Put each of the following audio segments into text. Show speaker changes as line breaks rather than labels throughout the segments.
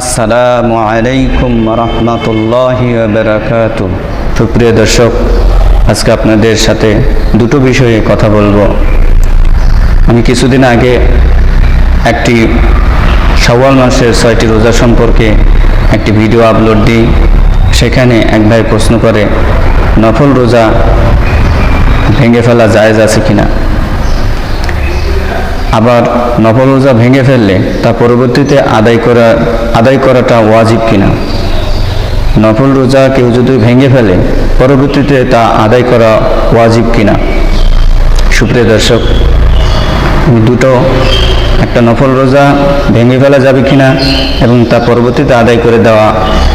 আসসালামু আলাইকুম রহমতুল্লাহি বারাকাত সুপ্রিয় দর্শক, আজকে আপনাদের সাথে দুটো বিষয়ে কথা বলব। আমি কিছুদিন আগে একটি সওয়াল মাসের ছয়টি রোজা সম্পর্কে একটি ভিডিও আপলোড দিই। সেখানে এক ভাই প্রশ্ন করে, নফল রোজা ভেঙে ফেলা জায়েজ আছে কিনা? আবার নফল রোজা ভেঙে ফেললে তা পরবর্তীতে আদায় করা, আদায় করাটা ওয়াজিব কিনা? নফল রোজা কেউ যদি ভেঙে ফেলে, পরবর্তীতে তা আদায় করা ওয়াজিব কিনা? সুপ্রিয় দর্শক, দুটো, একটা নফল রোজা ভেঙে ফেলা যাবে কিনা এবং তা পরবর্তীতে আদায় করে দেওয়া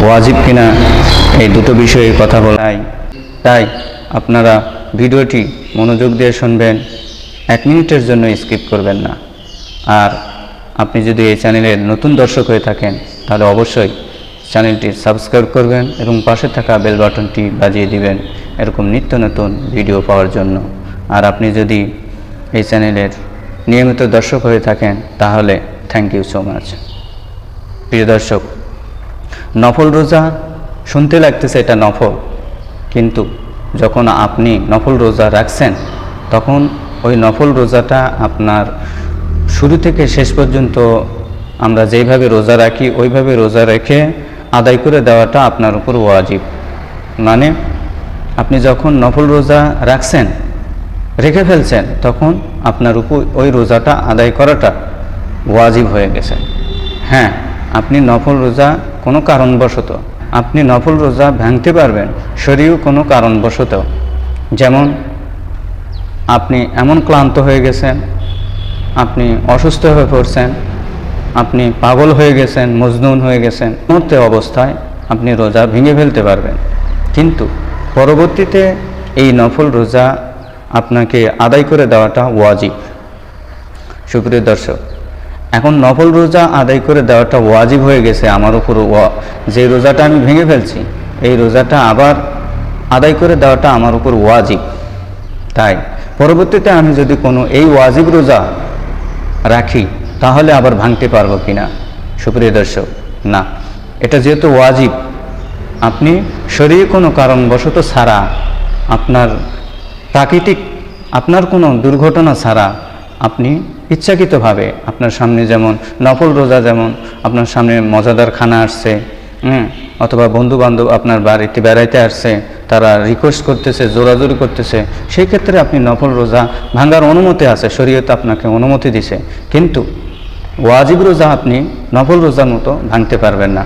ওয়াজিব কিনা, এই দুটো বিষয়ে কথা বলাই তাই আপনারা ভিডিওটি মনোযোগ দিয়ে শুনবেন। এক মিনিটের জন্য স্কিপ করবেন না। আর আপনি যদি এই চ্যানেলের নতুন দর্শক হয়ে থাকেন, তাহলে অবশ্যই চ্যানেলটি সাবস্ক্রাইব করবেন এবং পাশে থাকা বেল বাটনটি বাজিয়ে দিবেন এরকম নিত্য নতুন ভিডিও পাওয়ার জন্য। আর আপনি যদি এই চ্যানেলের নিয়মিত দর্শক হয়ে থাকেন, তাহলে থ্যাংক ইউ সো মাচ প্রিয় দর্শক, নফল রোজা শুনতে লাগতেছে এটা নফল, কিন্তু যখন আপনি নফল রোজা রাখছেন, তখন ওই নফল রোজাটা আপনার শুরু থেকে শেষ পর্যন্ত আমরা যেইভাবে রোজা রাখি, ওইভাবে রোজা রেখে আদায় করে দেওয়াটা আপনার উপর ওয়াজিব। মানে আপনি যখন নফল রোজা রাখছেন, রেখে ফেলছেন, তখন আপনার উপর ওই রোজাটা আদায় করাটা ওয়াজিব হয়ে গেছে। হ্যাঁ আপনি নফল রোজা কোনো কারণবশত, আপনি নফল রোজা ভাঙতে পারবেন শরীর কোনো কারণবশত। যেমন আপনি এমন ক্লান্ত হয়ে গেছেন, আপনি অসুস্থ হয়ে পড়ছেন, আপনি পাগল হয়ে গেছেন, মজনুন হয়ে গেছেন মুহূর্তে অবস্থায় আপনি রোজা ভেঙে ফেলতে পারবেন। কিন্তু পরবর্তীতে এই নফল রোজা আপনাকে আদায় করে দেওয়াটা ওয়াজিব। সুপ্রিয় দর্শক, এখন নফল রোজা আদায় করে দেওয়াটা ওয়াজিব হয়ে গেছে আমার উপর যে রোজাটা আমি ভেঙে ফেলছি, এই রোজাটা আবার আদায় করে দেওয়াটা আমার উপর ওয়াজিব। তাই পরবর্তীতে আমি যদি কোনো এই ওয়াজিব রোজা রাখি, তাহলে আবার ভাঙতে পারব কি না সুপ্রিয় দর্শক, না, এটা যেহেতু ওয়াজিব, আপনি শরীরে কোনো কারণবশত ছাড়া, আপনার প্রাকৃতিক, আপনার কোনো দুর্ঘটনা ছাড়া, আপনি ইচ্ছাকৃতভাবে আপনার সামনে যেমন নফল রোজা যেমন আপনার সামনে মজাদার খানা আসছে অথবা বন্ধু বান্ধব আপনার বাড়িতে বেড়াইতে আসছে তারা রিকোয়েস্ট করতেছে, জোরাজোরি করতেছে, সেই ক্ষেত্রে আপনি নফল রোজা ভাঙার অনুমতি আছে, শরীয়ত আপনাকে অনুমতি দিছে। কিন্তু ওয়াজিব রোজা আপনি নফল রোজার মতো ভাঙতে পারবেন না।